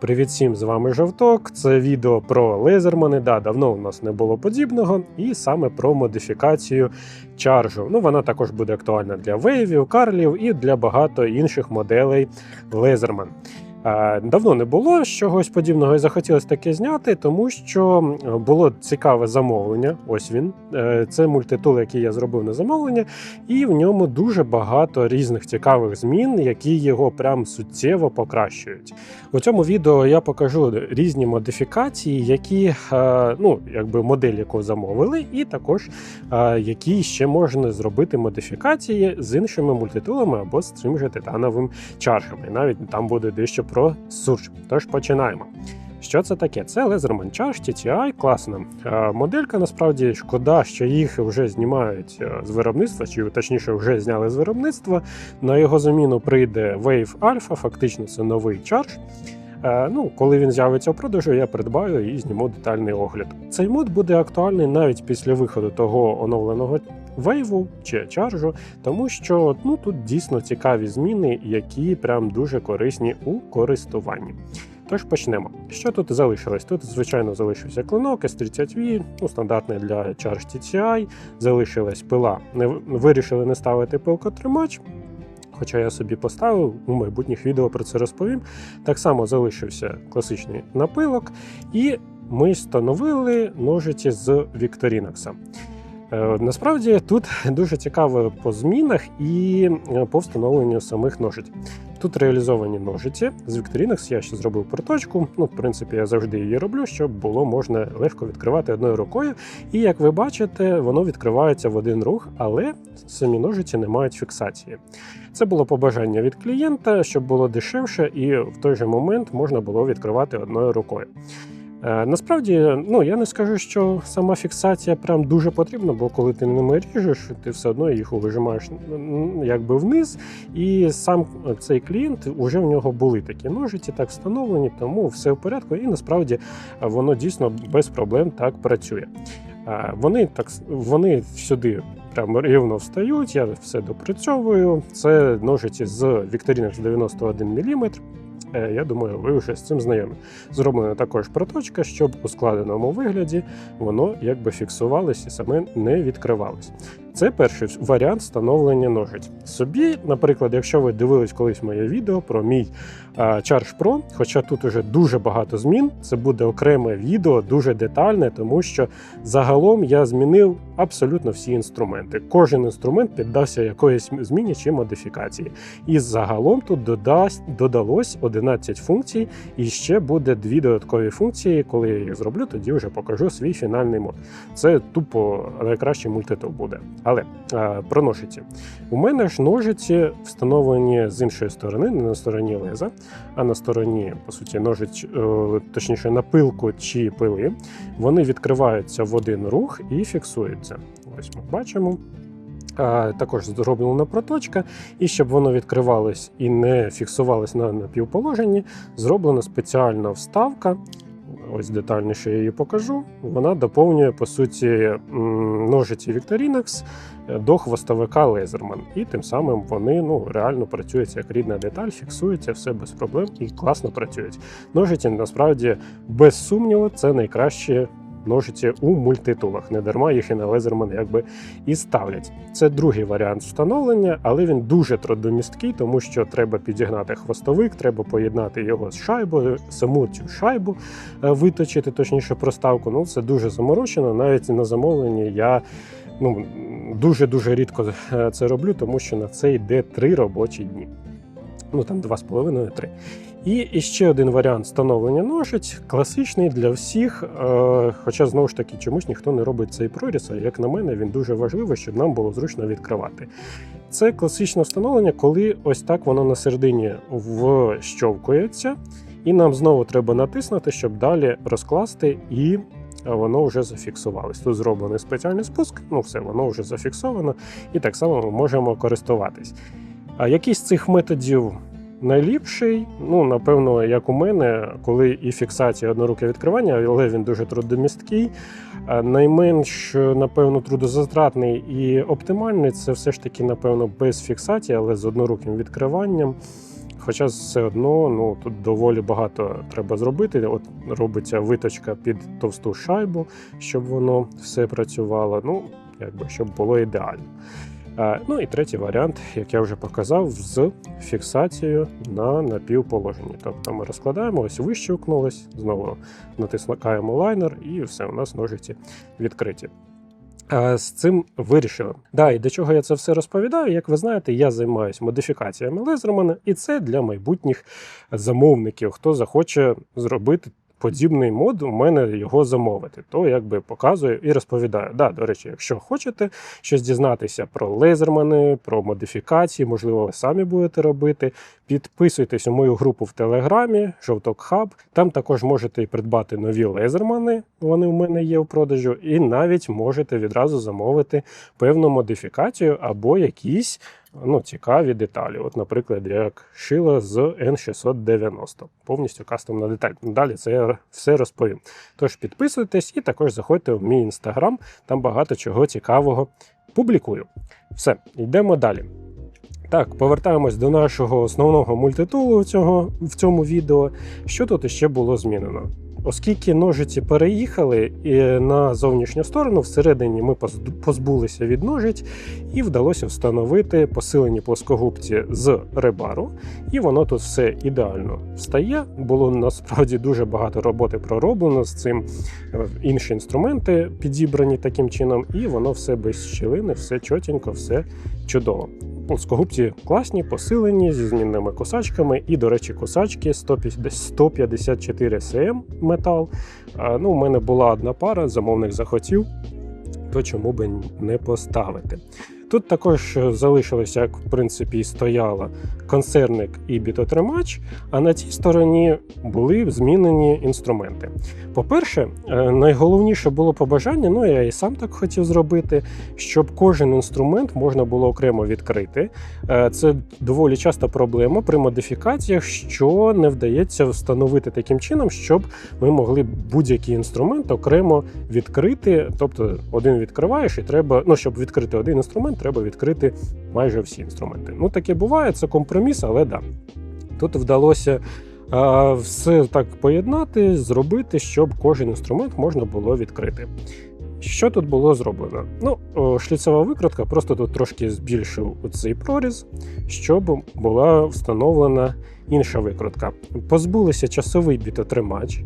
Привіт всім, з вами Жовток. Це відео про лезермани. Да, давно у нас не було подібного, і саме про модифікацію чаржу. Ну, вона також буде актуальна для вейвів, карлів і для багато інших моделей лезерман. Е, Давно не було чогось подібного і захотілося таке зняти, тому що було цікаве замовлення. Ось він. Е, Це мультитул, який я зробив на замовлення, і в ньому дуже багато різних цікавих змін, які його прям суттєво покращують. У цьому відео я покажу різні модифікації, які е, ну, якби модель, яку замовили, і також які ще можна зробити модифікації з іншими мультитулами або з цим же титановим чаржем. І навіть там буде дещо про сурж. Тож починаємо. Що це таке? Це Charge TTI, класна моделька. Насправді шкода, що їх вже знімають е, з виробництва, чи точніше вже зняли з виробництва. На його заміну прийде Wave Alpha, фактично це новий Charge. Е, Ну, коли він з'явиться у продажу, я придбаю і зніму детальний огляд. Цей мод буде актуальний навіть після виходу того оновленого вейву чи чаржу, тому що ну тут дійсно цікаві зміни, які прям дуже корисні у користуванні. Тож почнемо. Що тут залишилось? Тут, звичайно, залишився клинок S30V, ну, стандартний для Charge TTI. Залишилась пила. Не вирішили не ставити пилкотримач. Хоча я собі поставив у майбутніх відео про це розповім. Так само залишився класичний напилок, і ми встановили ножиці з Victorinox. Е, Насправді тут дуже цікаво по змінах і е, по встановленню самих ножиць. Тут реалізовані ножиці з Victorinox, я ще зробив проточку. Ну, в принципі, я завжди її роблю, щоб було можна легко відкривати одною рукою. І як ви бачите, воно відкривається в один рух, але самі ножиці не мають фіксації. Це було побажання від клієнта, щоб було дешевше, і в той же момент можна було відкривати одною рукою. Е, Насправді, ну я не скажу, що сама фіксація прям дуже потрібна, бо коли ти ними ріжеш, ти все одно їх вижимаєш якби вниз. І сам цей клієнт уже в нього були такі ножиці, так встановлені, тому все в порядку. І насправді воно дійсно без проблем так працює. Е, Вони так вони сюди прямо рівно встають. Я все допрацьовую. Це ножиці з Victorinox 91 мм. Е, Я думаю, ви вже з цим знайомі. Зроблена також проточка, щоб у складеному вигляді воно якби фіксувалось і саме не відкривалось. Це перший варіант встановлення ножиць. Собі, наприклад, якщо ви дивились колись моє відео про мій Charge Pro, хоча тут уже дуже багато змін, це буде окреме відео, дуже детальне, тому що загалом я змінив абсолютно всі інструменти. Кожен інструмент піддався якоїсь зміні чи модифікації. І загалом тут додасть, додалось 11 функцій, і ще буде дві додаткові функції. Коли я їх зроблю, тоді вже покажу свій фінальний мод. Це тупо найкращий мультитул буде. Але е, про ножиці. У мене ж ножиці встановлені з іншої сторони, не на стороні леза, а на стороні, по суті, ножиць, е, точніше, напилку чи пили. Вони відкриваються в один рух і фіксуються. Ось ми бачимо. Також зроблена проточка, і щоб воно відкривалось і не фіксувалось на напівположенні, зроблена спеціальна вставка. Ось детальніше я її покажу. Вона доповнює по суті ножиці Victorinox до хвостовика Laserman. І тим самим вони ну, реально працюють як рідна деталь, фіксуються все без проблем і класно працюють. Ножиці насправді без сумніву це найкращі ножиці у мультитулах. Не дарма їх і на Laserman якби і ставлять. Це другий варіант встановлення, але він дуже трудомісткий, тому що треба підігнати хвостовик, треба поєднати його з шайбою, саму цю шайбу е, виточити, точніше проставку. Ну це дуже заморочено. Навіть на замовленні я ну дуже дуже рідко е, це роблю, тому що на це йде три робочі дні. Ну там два з половиною три. І і ще один варіант встановлення ножиць, класичний для всіх. Е, хоча знову ж таки чомусь ніхто не робить цей проріз, а як на мене, він дуже важливий, щоб нам було зручно відкривати. Це класичне встановлення, коли ось так воно на середині вщовкується, і нам знову треба натиснути, щоб далі розкласти і. Воно вже зафіксувалось. Тут зроблений спеціальний спуск, ну все, воно вже зафіксовано, і так само ми можемо користуватись. А який з цих методів найліпший? Ну, напевно, як у мене, коли і фіксація одноруке відкривання, але він дуже трудомісткий. Найменш, напевно, трудозатратний і оптимальний це все ж таки, напевно, без фіксації, але з одноруким відкриванням. Хоча все одно ну, тут доволі багато треба зробити. От робиться виточка під товсту шайбу, щоб воно все працювало. Ну, якби щоб було ідеально. Е, Ну і третій варіант, як я вже показав, з фіксацією на напівположенні. Тобто ми розкладаємо, ось вищукнулось, знову натискаємо лайнер, і все, у нас ножиці відкриті. Е, З цим вирішили. Да, і до чого я це все розповідаю? Як ви знаєте, я займаюся модифікаціями Лезермана, і це для майбутніх замовників, хто захоче зробити. Подібний мод у мене його замовити, то якби показую і розповідаю. Да, до речі, якщо хочете щось дізнатися про лезермани, про модифікації, можливо, ви самі будете робити. Підписуйтесь у мою групу в Телеграмі, Жовток Хаб. Там також можете придбати нові лезермани. Вони у мене є в продажу, і навіть можете відразу замовити певну модифікацію або якісь ну, цікаві деталі. От, наприклад, як шила з N690, повністю кастомна деталь. Далі це я все розповім. Тож підписуйтесь і також заходьте в мій інстаграм, там багато чого цікавого публікую. Все, йдемо далі. Так, повертаємось до нашого основного мультитулу цього, в цьому відео. Що тут ще було змінено? Оскільки ножиці переїхали і на зовнішню сторону, всередині ми позбулися від ножиць і вдалося встановити посилені плоскогубці з ребару, і воно тут все ідеально встає. Було насправді дуже багато роботи пророблено з цим. Е, Інші інструменти підібрані таким чином, і воно все без щілини, все чотенько, все чудово. Плоскогубці класні, посилені зі змінними косачками. І, до речі, косачки 154 СМ метал. Ну, у мене була одна пара, замовник захотів, то чому би не поставити. Тут також е, залишилося, як в принципі і стояло, концерник і бітотримач, а на цій стороні були змінені інструменти. По-перше, е, найголовніше було побажання, ну я і сам так хотів зробити, щоб кожен інструмент можна було окремо відкрити. Е, Це доволі часта проблема при модифікаціях, що не вдається встановити таким чином, щоб ми могли будь-який інструмент окремо відкрити. Тобто один відкриваєш, і треба, ну щоб відкрити один інструмент, треба відкрити майже всі інструменти. Ну таке буває, це компроміс, але да. Тут вдалося а, все так поєднати, зробити, щоб кожен інструмент можна було відкрити. Що тут було зроблено? Ну, шліцева викрутка просто тут трошки збільшив цей проріз, щоб була встановлена інша викрутка. Позбулися часовий бітотримач,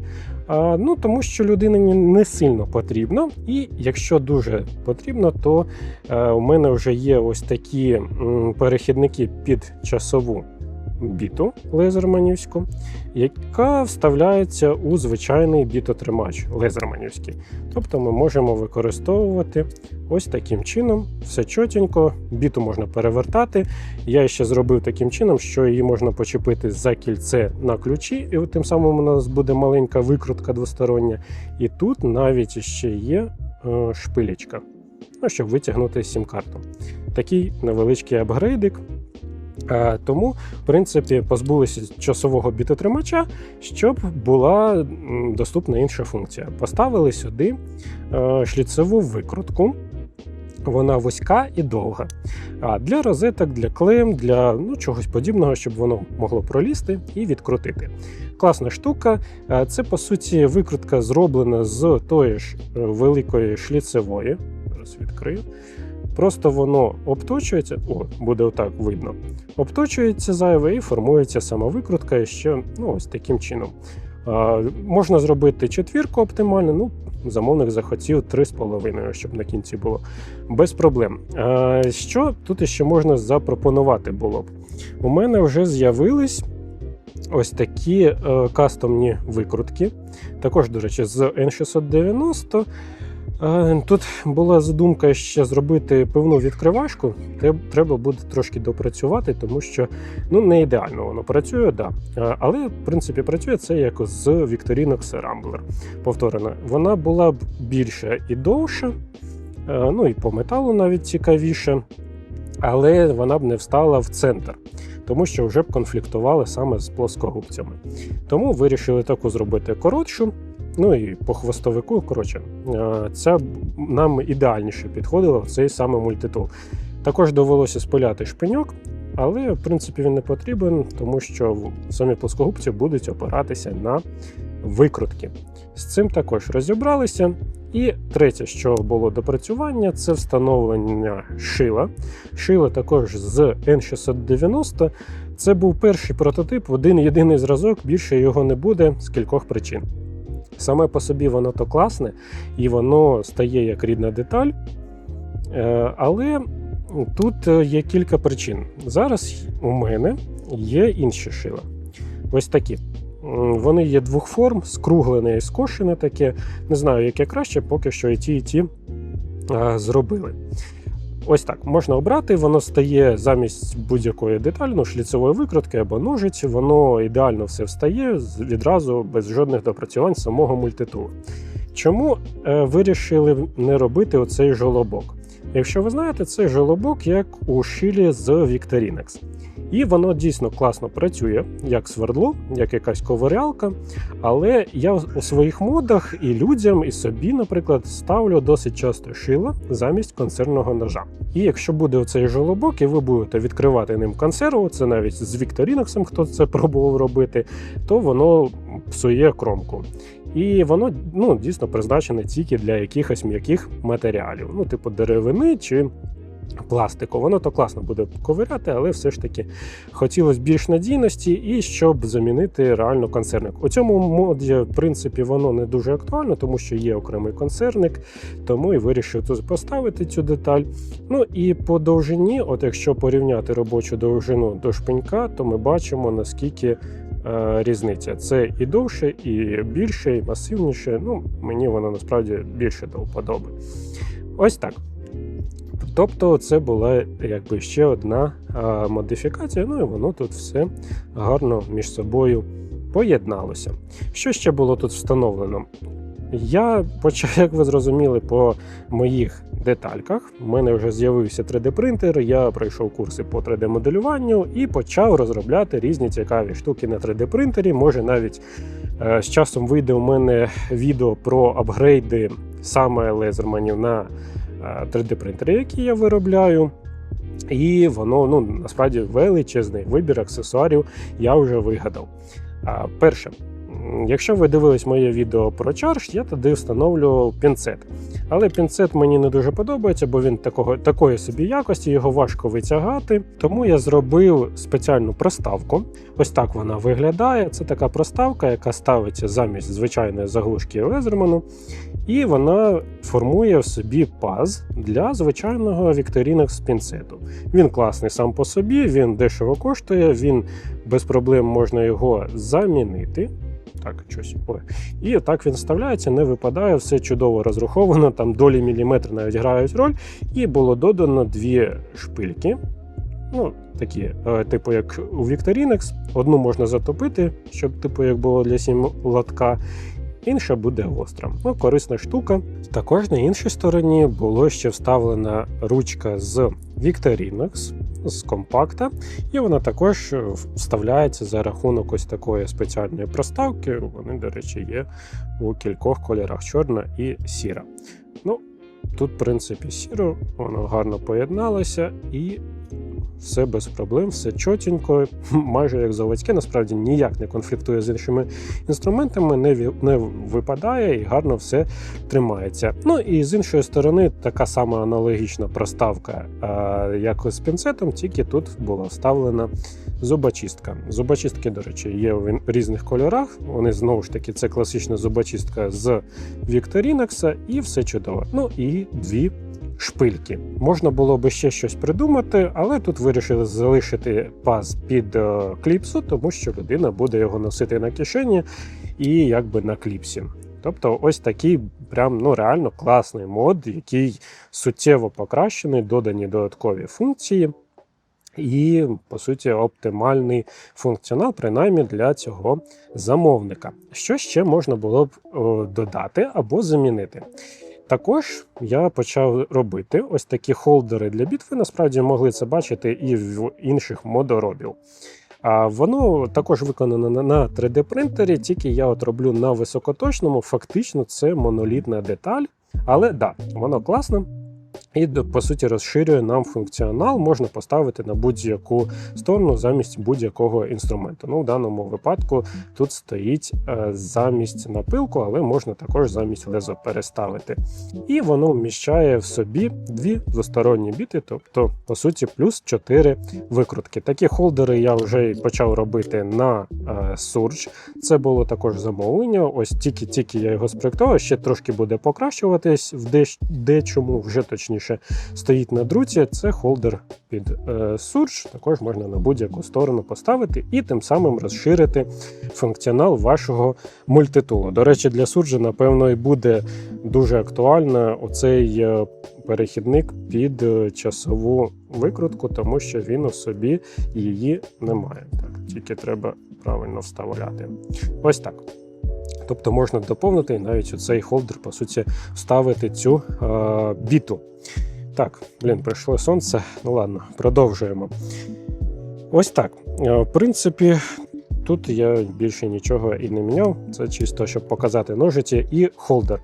ну тому що людині не сильно потрібно, і якщо дуже потрібно, то е, у мене вже є ось такі перехідники під часову біту лезерманівську, яка вставляється у звичайний бітотримач лезерманівський. Тобто ми можемо використовувати ось таким чином, все чотенько, біту можна перевертати. Я ще зробив таким чином, що її можна почепити за кільце на ключі, і тим самим у нас буде маленька викрутка двостороння. І тут навіть ще є е, шпилечка, ну, щоб витягнути сім-карту. Такий невеличкий апгрейдик. Е, Тому, в принципі, позбулися часового бітотримача, щоб була доступна інша функція. Поставили сюди е, шліцеву викрутку. Вона вузька і довга. А для розеток, для клем, для ну, чогось подібного, щоб воно могло пролізти і відкрутити. Класна штука. Е, Це, по суті, викрутка зроблена з тої ж великої шліцевої. Зараз відкрию. Просто воно обточується, о, буде отак видно. Обточується зайве і формується сама викрутка ще ну, ось таким чином. А, можна зробити четвірку оптимально, ну, замовник захотів 3,5, щоб на кінці було. Без проблем. А, що тут ще можна запропонувати було б? У мене вже з'явились ось такі е, кастомні викрутки. Також, до речі, з N690. Тут була задумка ще зробити певну відкривашку. Треба буде трошки допрацювати, тому що ну не ідеально воно працює, да. Але в принципі працює це як з Victorinox Rambler. Повторена. Вона була б більша і довша, е, ну і по металу навіть цікавіше, але вона б не встала в центр. Тому що вже б конфліктували саме з плоскогубцями. Тому вирішили таку зробити коротшу, Ну і по хвостовику, коротше, е, б нам ідеальніше підходила в цей саме мультитул. Також довелося спиляти шпиньок, але в принципі він не потрібен, тому що самі плоскогубці будуть опиратися на викрутки. З цим також розібралися. І третє, що було допрацювання, це встановлення шила. Шила також з N690. Це був перший прототип, один єдиний зразок, більше його не буде з кількох причин. Саме по собі воно то класне, і воно стає як рідна деталь. Е, Але тут е, є кілька причин. Зараз у мене є інші шила. Ось такі. Вони є двох форм, скруглене і скошене таке. Не знаю, яке краще, поки що і ті, і ті зробили. Ось так можна обрати, воно стає замість будь-якої ну, шліцевої викрутки або ножиці, воно ідеально все встає відразу без жодних допрацювань самого мультитулу. Чому е, вирішили не робити оцей жолобок? Якщо ви знаєте, це жолобок як у шилі з Victorinox. І воно дійсно класно працює, як свердло, як якась ковирялка. Але я у своїх модах і людям, і собі, наприклад, ставлю досить часто шило замість консервного ножа. І якщо буде оцей жолобок, і ви будете відкривати ним консерву, це навіть з Victorinox, хто це пробував робити, то воно псує кромку. І воно ну, дійсно призначене тільки для якихось м'яких матеріалів, ну, типу деревини чи пластику. Воно то класно буде ковиряти, але все ж таки хотілося більш надійності і щоб замінити реально консервник. У цьому моді, в принципі, воно не дуже актуально, тому що є окремий консервник, тому і вирішив тут поставити цю деталь. Ну і по довжині, от якщо порівняти робочу довжину до шпинька, то ми бачимо наскільки різниця. Це і довше, і більше, і масивніше. Ну, мені воно насправді більше до вподоби. Ось так. Тобто, це була якби ще одна а, модифікація, ну і воно тут все гарно між собою поєдналося. Що ще було тут встановлено? Я почав, як ви зрозуміли, по моїх детальках. У мене вже з'явився 3D-принтер, я пройшов курси по 3D-моделюванню і почав розробляти різні цікаві штуки на 3D-принтері. Може, навіть е, з часом вийде у мене відео про апгрейди саме лезерманів на 3D-принтери, які я виробляю. І воно ну, насправді величезний вибір аксесуарів я вже вигадав. А, Перше, якщо ви дивились моє відео про чарж, я туди встановлював пінцет. Але пінцет мені не дуже подобається, бо він такого, такої собі якості, його важко витягати. Тому я зробив спеціальну проставку. Ось так вона виглядає. Це така проставка, яка ставиться замість звичайної заглушки Лезерману. І вона формує в собі паз для звичайного Victorinox пінцету. Він класний сам по собі, він дешево коштує, він без проблем можна його замінити. Так, щось. Ой. І так він вставляється, не випадає, все чудово розраховано, там долі міліметри навіть грають роль. І було додано дві шпильки. Ну, такі, е, типу, як у Victorinox. Одну можна затопити, щоб, типу, як було для сім лотка. Інша буде гостра. Ну, корисна штука. Також на іншій стороні було ще вставлена ручка з Victorinox, з компакта, і вона також е, вставляється за рахунок ось такої спеціальної проставки. Вони, до речі, є у кількох кольорах: чорна і сіра. Ну, тут, в принципі, сіро, воно гарно поєдналося і. Все без проблем, все чотенько, майже як заводське, насправді ніяк не конфліктує з іншими інструментами, не, не випадає і гарно все тримається. Ну і з іншої сторони, така сама аналогічна проставка, е, як з пінцетом, тільки тут була вставлена зубочистка. Зубочистки, до речі, є в різних кольорах. Вони знову ж таки це класична зубочистка з Victorinox, і все чудово. Ну і дві шпильки. Можна було би ще щось придумати, але тут вирішили залишити паз під е, кліпсу, тому що людина буде його носити на кишені і якби на кліпсі. Тобто, ось такий прям ну реально класний мод, який суттєво покращений, додані додаткові функції. І, по суті, оптимальний функціонал, принаймні для цього замовника. Що ще можна було б о, додати або замінити? Також я почав робити ось такі холдери для бітви. Насправді могли це бачити і в інших модоробів. А воно також виконано на- на 3D принтері, тільки я от роблю на високоточному. Фактично, це монолітна деталь. Але да, воно класно. І по суті розширює нам функціонал, можна поставити на будь-яку сторону замість будь-якого інструменту. Ну, в даному випадку тут стоїть е, замість напилку, але можна також замість лезо переставити. І воно вміщає в собі дві двосторонні біти, тобто, по суті, плюс 4 викрутки. Такі холдери я вже почав робити на е, Surge. Це було також замовлення. Ось тільки-тільки я його спроектував, ще трошки буде покращуватись в дечому, вже точніше стоїть на друці. Це холдер під е, Surge. Також можна на будь-яку сторону поставити і тим самим розширити функціонал вашого мультитулу. До речі, для Surge, напевно, і буде дуже актуально оцей е, перехідник під е, часову викрутку, тому що він у собі її не має. Так, тільки треба правильно вставляти. Ось так. Тобто можна доповнити навіть цей холдер, по суті, вставити цю е, біту. Так, блін, прийшло сонце. Ну ладно, продовжуємо. Ось так. Е, В принципі, тут я більше нічого і не міняв. Це чисто, щоб показати ножиці і холдер.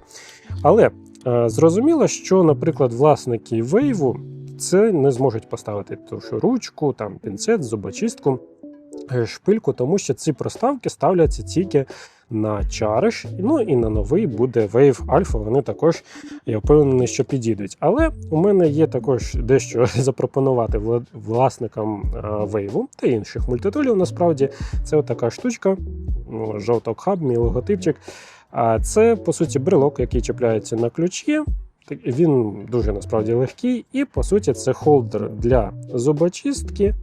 Але е, зрозуміло, що, наприклад, власники вейву це не зможуть поставити ту ж ручку, там пінцет, зубочистку, е, шпильку, тому що ці проставки ставляться тільки на чариш, ну і на новий буде Wave Alpha. Вони також, я впевнений, що підійдуть. Але у мене є також дещо запропонувати власникам е, Wave та інших мультитулів. Насправді, це отака штучка, ну, жовток хаб, мій логотипчик. А це, по суті, брелок, який чіпляється на ключі. Він дуже насправді легкий, і по суті, це холдер для зубочистки,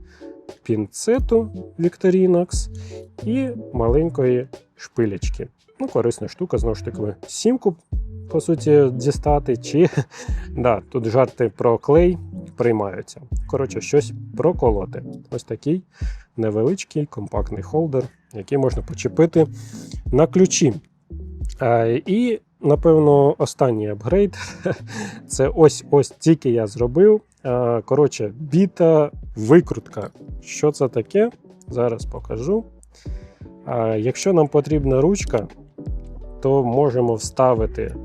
пінцету Victorinox і маленької шпилечки. Ну, корисна штука, знову ж таки, сімку, по суті, дістати, чи да, тут жарти про клей приймаються. Коротше, щось проколоти. Ось такий невеличкий компактний холдер, який можна почепити на ключі. Е, і, напевно, останній апгрейд це ось ось тільки я зробив. Е, Коротше, біта викрутка. Що це таке? Зараз покажу. Е, Якщо нам потрібна ручка, то можемо вставити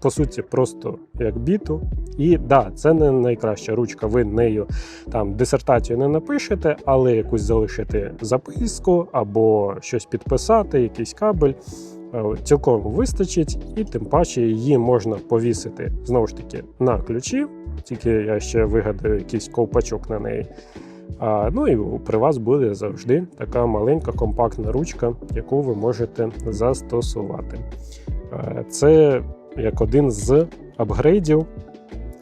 по суті просто як біту. І да, це не найкраща ручка. Ви нею там дисертацію не напишете, але якусь залишити записку або щось підписати, якийсь кабель. Е, Цілком вистачить, і тим паче її можна повісити знову ж таки на ключі. Тільки я ще вигадаю якийсь ковпачок на неї. А, ну і при вас буде завжди така маленька компактна ручка, яку ви можете застосувати. Е, Це як один з апгрейдів.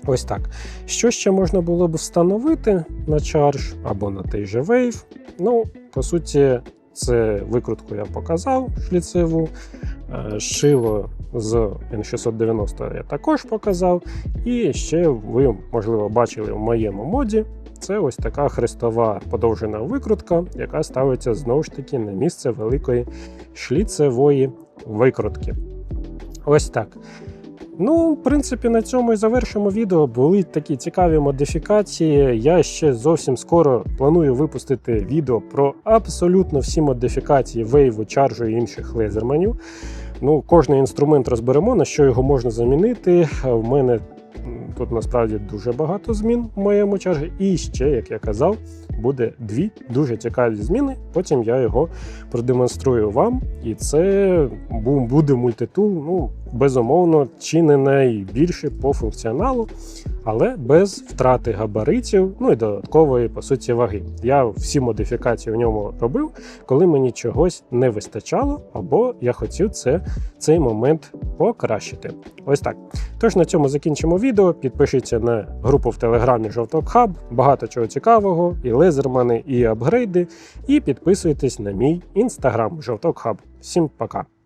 Ось так. Що ще можна було б встановити на Charge або на той же Wave? Ну, по суті, це викрутку я показав шліцеву. Е, Шило з N690 я також показав. І ще ви, можливо, бачили в моєму моді. Це ось така хрестова подовжена викрутка, яка ставиться знову ж таки на місце великої шліцевої викрутки. Ось так. Ну, в принципі, на цьому і завершимо відео. Були такі цікаві модифікації. Я ще зовсім скоро планую випустити відео про абсолютно всі модифікації Wave, Charge і інших лезерманів. Ну, кожний інструмент розберемо, на що його можна замінити. В мене тут насправді дуже багато змін в моєму чаржі. І ще, як я казав, буде дві дуже цікаві зміни. Потім я його продемонструю вам. І це буде мультитул, ну, безумовно, чи не найбільший по функціоналу, але без втрати габаритів, ну і додаткової, по суті, ваги. Я всі модифікації в ньому робив, коли мені чогось не вистачало, або я хотів це, цей момент покращити. Ось так. Тож на цьому закінчимо відео. Підпишіться на групу в Телеграмі Жовток Хаб, багато чого цікавого, і лезермани, і апгрейди. І підписуйтесь на мій інстаграм Жовток Хаб. Всім пока!